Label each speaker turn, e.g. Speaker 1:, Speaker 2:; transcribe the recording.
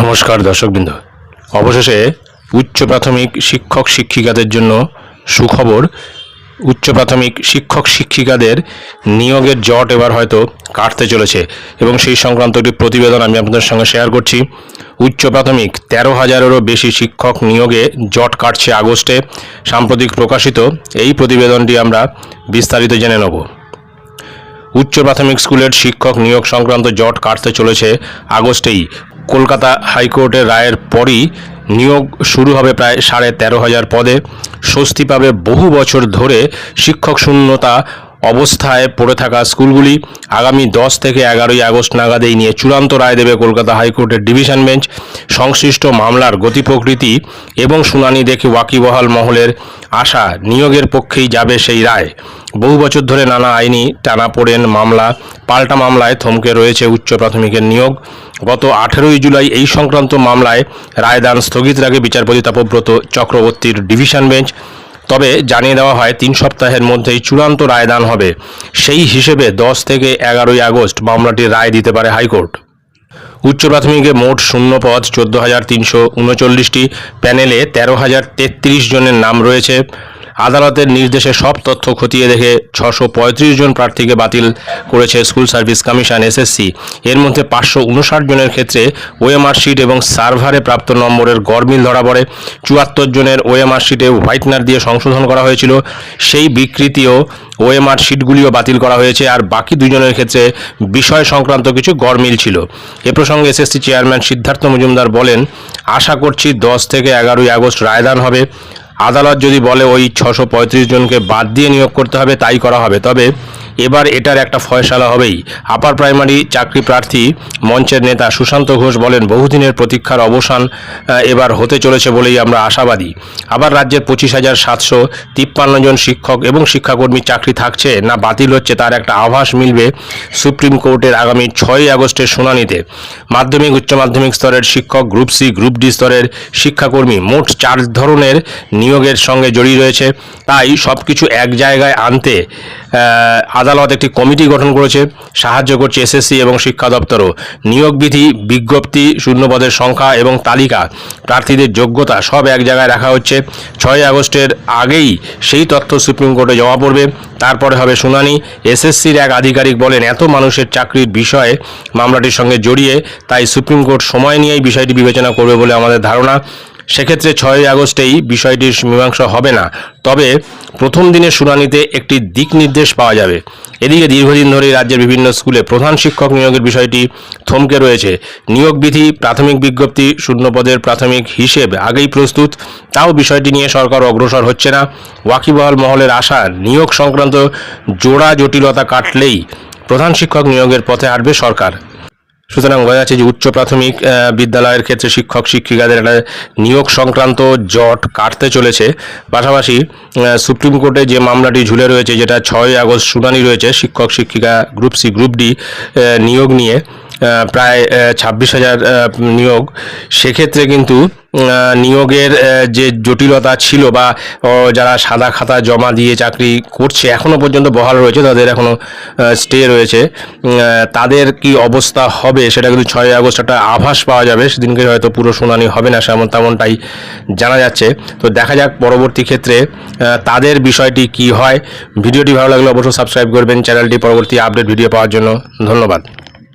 Speaker 1: নমস্কার দর্শকবৃন্দ। অবশেষে উচ্চ প্রাথমিক শিক্ষক শিক্ষিকাদের জন্য সুখবর। উচ্চ প্রাথমিক শিক্ষক শিক্ষিকাদের নিয়োগের জট এবার হয়তো কাটতে চলেছে এবং সেই সংক্রান্ত একটি প্রতিবেদন আমি আপনাদের সঙ্গে শেয়ার করছি। উচ্চ প্রাথমিক তেরো হাজারেরও বেশি শিক্ষক নিয়োগে জট কাটছে আগস্টে। সাম্প্রতিক প্রকাশিত এই প্রতিবেদনটি আমরা বিস্তারিত জেনে নেব। উচ্চ প্রাথমিক স্কুলের শিক্ষক নিয়োগ সংক্রান্ত জট কাটতে চলেছে আগস্টেই। কলকাতা হাইকোর্টের রায়ের পরই নিয়োগ শুরু হবে প্রায় সাড়ে তেরো হাজার পদে। স্বস্তি পাবে বহু বছর ধরে শিক্ষক শূন্যতা অবস্থায় পড়ে থাকা স্কুলগুলি। আগামী দশ থেকে এগারোই আগস্ট নাগাদ এই নিয়ে চূড়ান্ত রায় দেবে কলকাতা হাইকোর্টের ডিভিশন বেঞ্চ। সংশ্লিষ্ট মামলার গতি প্রকৃতি এবং শুনানি দেখে ওয়াকিবহাল মহলের আশা নিয়োগের পক্ষেই যাবে সেই রায়। বহু বছর ধরে নানা আইনি টানাপোড়েন মামলা, পাল্টা মামলায় থমকে রয়েছে উচ্চ প্রাথমিকের নিয়োগ। গত আঠেরোই জুলাই এই সংক্রান্ত মামলায় রায়দান স্থগিত রাখে বিচারপতি তাপব্রত চক্রবর্তীর ডিভিশন বেঞ্চ। তবে জানিয়ে দেওয়া হয়, তিন সপ্তাহের মধ্যেই চূড়ান্ত রায়দান হবে। সেই হিসেবে দশ থেকে এগারোই আগস্ট মামলাটির রায় দিতে পারে হাইকোর্ট। উচ্চ প্রাথমিকে মোট শূন্য পদ, চোদ্দ হাজার তিনশো উনচল্লিশটি প্যানেলে তেরো হাজার তেত্রিশ জনের নাম রয়েছে। আদালতের নির্দেশে সব তথ্য খতিয়ে দেখে ছশো জন প্রার্থীকে বাতিল করেছে স্কুল সার্ভিস কমিশন, এসএসসি। এর মধ্যে পাঁচশো উনষাট জনের ক্ষেত্রে ওএমআর শিট এবং সার্ভারে প্রাপ্ত নম্বরের গরমিল ধরা পড়ে। চুয়াত্তর জনের ওএমআর শিটে হোয়াইটনার দিয়ে সংশোধন করা হয়েছিল। সেই বিকৃতিও ওএমআর শিটগুলিও বাতিল করা হয়েছে আর বাকি দুজনের ক্ষেত্রে বিষয় সংক্রান্ত কিছু গরমিল ছিল। এ প্রসঙ্গে এসএসসি চেয়ারম্যান সিদ্ধার্থ মজুমদার বলেন, আশা করছি দশ থেকে এগারোই আগস্ট রায়দান হবে। আদালত যদি বলে ওই ছশো জনকে বাদ দিয়ে নিয়োগ করতে হবে, তাই করা হবে। তবে এবার এটার একটা ফয়সালা হবেই। আপার প্রাইমারি চাকরি প্রার্থী মঞ্চের নেতা সুশান্ত ঘোষ বলেন, বহুদিনের প্রতীক্ষার অবসান এবার হতে চলেছে বলেই আমরা আশাবাদী। আবার রাজ্যের পঁচিশ হাজার সাতশো তিপ্পান্ন জন শিক্ষক এবং শিক্ষাকর্মী চাকরি থাকছে না বাতিল হচ্ছে তার একটা আভাস মিলবে সুপ্রিম কোর্টের আগামী ছয়ই আগস্টের শুনানিতে। মাধ্যমিক, উচ্চ মাধ্যমিক স্তরের শিক্ষক, গ্রুপ সি, গ্রুপ ডি স্তরের শিক্ষাকর্মী মোট চার ধরনের নিয়োগের সঙ্গে জড়িয়ে রয়েছে। তাই সব কিছু এক জায়গায় আনতে আদালত একটি কমিটি গঠন করেছে। সাহায্য করছে এসএসসি এবং শিক্ষা দপ্তরও। নিয়োগ বিধি, বিজ্ঞপ্তি, শূন্যপদের সংখ্যা এবং তালিকা, প্রার্থীদের যোগ্যতা সব এক জায়গায় রাখা হচ্ছে। ছয় আগস্টের আগেই সেই তথ্য সুপ্রিম কোর্টে জমা পড়বে। তারপরে হবে শুনানি। এসএসসির এক আধিকারিক বলেন, এত মানুষের চাকরির বিষয়ে মামলাটির সঙ্গে জড়িয়ে, তাই সুপ্রিম কোর্ট সময় নিয়েই বিষয়টি বিবেচনা করবে বলে আমাদের ধারণা। সেক্ষেত্রে ছয়ই আগস্টেই বিষয়টির মীমাংসা হবে না। তবে প্রথম দিনের শুনানিতে একটি দিক নির্দেশ পাওয়া যাবে। এদিকে দীর্ঘদিন ধরেই রাজ্যের বিভিন্ন স্কুলে প্রধান শিক্ষক নিয়োগের বিষয়টি থমকে রয়েছে। নিয়োগ বিধি, প্রাথমিক বিজ্ঞপ্তি, শূন্যপদের প্রাথমিক হিসেব আগেই প্রস্তুত। তাও বিষয়টি নিয়ে সরকার অগ্রসর হচ্ছে না। ওয়াকিবহাল মহলের আশা, নিয়োগ সংক্রান্ত জোড়া জটিলতা কাটলেই প্রধান শিক্ষক নিয়োগের পথে হাঁটবে সরকার। সুতরাং বোঝা যাচ্ছে যে উচ্চ প্রাথমিক বিদ্যালয়ের ক্ষেত্রে শিক্ষক, শিক্ষিকাদের একটা নিয়োগ সংক্রান্ত জট কাটতে চলেছে। পাশাপাশি সুপ্রিম কোর্টে যে মামলাটি ঝুলে রয়েছে, যেটা ছয় আগস্ট শুনানি রয়েছে, শিক্ষক, শিক্ষিকা গ্রুপ সি, গ্রুপ ডি নিয়োগ নিয়ে প্রায় ছাব্বিশ হাজার নিয়োগ। সেক্ষেত্রে কিন্তু নিয়োগের যে জটিলতা ছিল বা যারা সাদা খাতা জমা দিয়ে চাকরি করছে, এখনও পর্যন্ত বহাল রয়েছে, তাদের এখনও স্টে রয়েছে। তাদের কি অবস্থা হবে, সেটা কিন্তু ছয় আগস্ট একটা আভাস পাওয়া যাবে। সেদিনকে হয়তো পুরো শুনানি হবে না, সেমন তেমনটাই জানা যাচ্ছে। তো দেখা যাক পরবর্তী ক্ষেত্রে তাদের বিষয়টি কি হয়। ভিডিওটি ভালো লাগলে অবশ্যই সাবস্ক্রাইব করবেন। চ্যানেলটি পরবর্তী আপডেট ভিডিও পাওয়ার জন্য ধন্যবাদ।